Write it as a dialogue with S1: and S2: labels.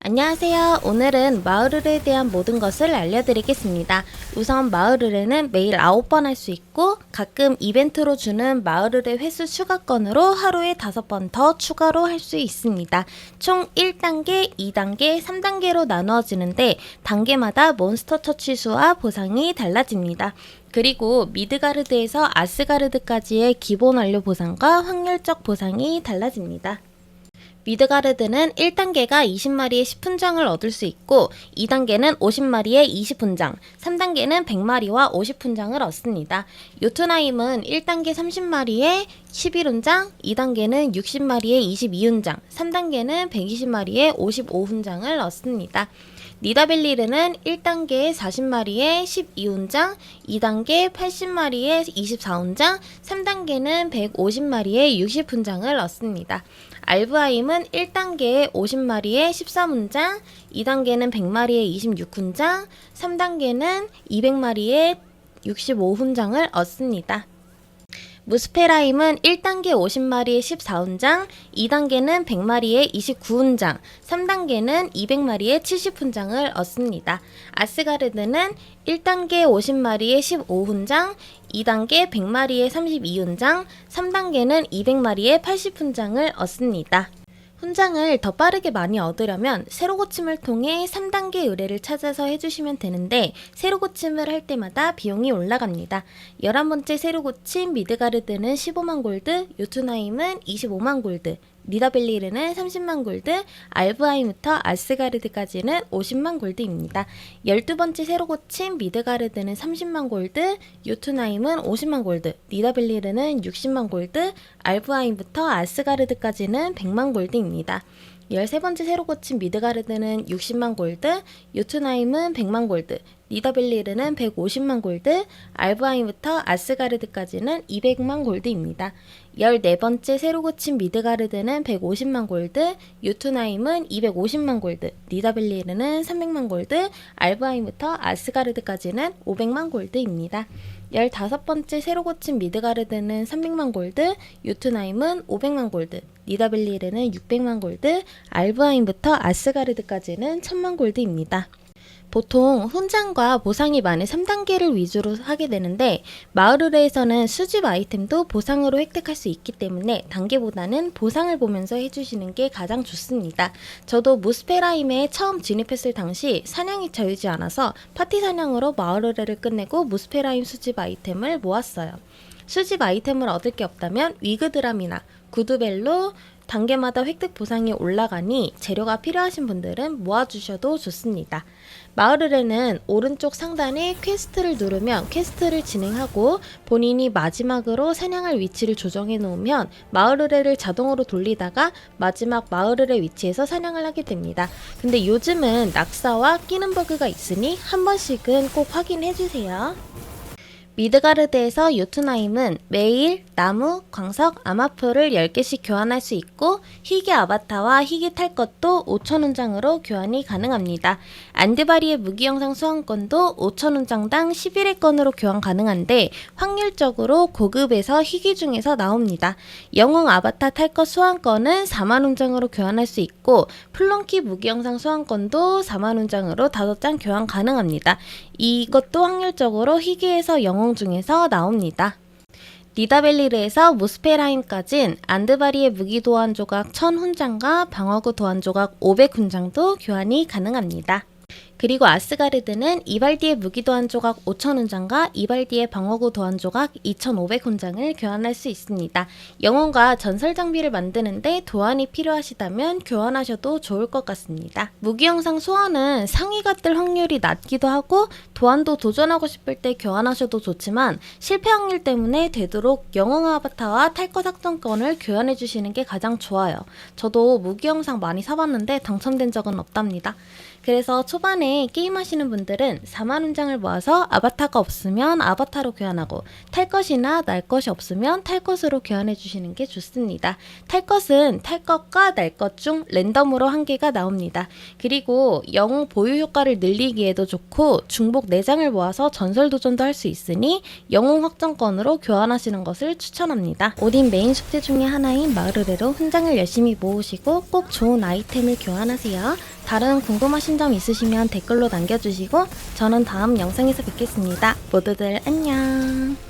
S1: 안녕하세요. 오늘은 마을을에 대한 모든 것을 알려드리겠습니다. 우선 마을을에는 매일 9번 할 수 있고 가끔 이벤트로 주는 마을을의 횟수 추가권으로 하루에 5번 더 추가로 할 수 있습니다. 총 1단계, 2단계, 3단계로 나누어지는데 단계마다 몬스터 처치 수와 보상이 달라집니다. 그리고 미드가르드에서 아스가르드까지의 기본 완료 보상과 확률적 보상이 달라집니다. 미드가르드는 1단계가 20마리의 10분장을 얻을 수 있고 2단계는 50마리의 20분장, 3단계는 100마리와 50분장을 얻습니다. 요트나임은 1단계 30마리의 11훈장, 2단계는 60마리의 22훈장, 3단계는 120마리의 55훈장을 얻습니다. 니다벨리르는 1단계 40마리의 12훈장, 2단계 80마리의 24훈장, 3단계는 150마리의 60훈장을 얻습니다. 알브하임은 1단계에 50마리의 13훈장, 2단계는 100마리의 26훈장, 3단계는 200마리의 65훈장을 얻습니다. 무스페라임은 1단계 50마리의 14훈장, 2단계는 100마리의 29훈장, 3단계는 200마리의 70훈장을 얻습니다. 아스가르드는 1단계 50마리의 15훈장, 2단계 100마리의 32훈장, 3단계는 200마리의 80훈장을 얻습니다. 훈장을 더 빠르게 많이 얻으려면 새로 고침을 통해 3단계 의뢰를 찾아서 해주시면 되는데 새로 고침을 할 때마다 비용이 올라갑니다. 11번째 새로 고침 미드가르드는 15만 골드, 요투나임은 25만 골드, 니다벨리르는 30만 골드, 알브하임부터 아스가르드까지는 50만 골드입니다. 12번째 새로 고침 미드가르드는 30만 골드, 요투나임은 50만 골드, 니다벨리르는 60만 골드, 알브하임부터 아스가르드까지는 100만 골드입니다. 13번째 새로 고친 미드가르드는 60만 골드, 요트나임은 100만 골드, 니다벨리르는 150만 골드, 알브하임부터 아스가르드까지는 200만 골드입니다. 14번째 새로 고친 미드가르드는 150만 골드, 요트나임은 250만 골드, 니다벨리르는 300만 골드, 알브하임부터 아스가르드까지는 500만 골드입니다. 15번째 새로 고친 미드가르드는 300만 골드, 요트나임은 500만 골드, 니다벨리르는 600만 골드, 알브하임부터 아스가르드까지는 1000만 골드입니다. 보통 훈장과 보상이 많은 3단계를 위주로 하게 되는데 마을의뢰에서는 수집 아이템도 보상으로 획득할 수 있기 때문에 단계보다는 보상을 보면서 해주시는 게 가장 좋습니다. 저도 무스페라임에 처음 진입했을 당시 사냥이 자유지 않아서 파티 사냥으로 마을의뢰를 끝내고 무스페라임 수집 아이템을 모았어요. 수집 아이템을 얻을 게 없다면 위그드람이나 구두벨로 단계마다 획득 보상이 올라가니 재료가 필요하신 분들은 모아주셔도 좋습니다. 마을을에는 오른쪽 상단에 퀘스트를 누르면 퀘스트를 진행하고 본인이 마지막으로 사냥할 위치를 조정해 놓으면 마을을에를 자동으로 돌리다가 마지막 마을을의 위치에서 사냥을 하게 됩니다. 근데 요즘은 낙사와 끼는 버그가 있으니 한 번씩은 꼭 확인해 주세요. 미드가르드에서 요트나임은 매일 나무, 광석, 아마표를 10개씩 교환할 수 있고 희귀 아바타와 희귀 탈 것도 5,000원장으로 교환이 가능합니다. 안드바리의 무기 영상 수강권도 5,000원장당 11회 건으로 교환 가능한데 확률적으로 고급에서 희귀 중에서 나옵니다. 영웅 아바타 탈 것 수강권은 4만원장으로 교환할 수 있고 플런키 무기 영상 수강권도 4만원장으로 5장 교환 가능합니다. 이것도 확률적으로 희귀에서 영웅 중에서 나옵니다. 니다벨리르에서 무스페라임까진 안드바리의 무기 도안 조각 1000훈장과 방어구 도안 조각 500훈장도 교환이 가능합니다. 그리고 아스가르드는 이발디의 무기 도안 조각 5,000훈장과 이발디의 방어구 도안 조각 2,500훈장을 교환할 수 있습니다. 영혼과 전설 장비를 만드는데 도안이 필요하시다면 교환하셔도 좋을 것 같습니다. 무기 영상 소환은 상위가 뜰 확률이 낮기도 하고 도안도 도전하고 싶을 때 교환하셔도 좋지만 실패 확률 때문에 되도록 영웅 아바타와 탈거 작전권을 교환해 주시는 게 가장 좋아요. 저도 무기 영상 많이 사봤는데 당첨된 적은 없답니다. 그래서 초반에 최근에 게임하시는 분들은 4만 훈장을 모아서 아바타가 없으면 아바타로 교환하고 탈 것이나 날 것이 없으면 탈 것으로 교환해 주시는 게 좋습니다. 탈 것은 탈 것과 날 것 중 랜덤으로 한 개가 나옵니다. 그리고 영웅 보유 효과를 늘리기에도 좋고 중복 4장을 모아서 전설 도전도 할 수 있으니 영웅 확정권으로 교환하시는 것을 추천합니다. 오딘 메인 숙제 중에 하나인 마을의뢰로 훈장을 열심히 모으시고 꼭 좋은 아이템을 교환하세요. 다른 궁금하신 점 있으시면 댓글로 남겨주시고 저는 다음 영상에서 뵙겠습니다. 모두들 안녕.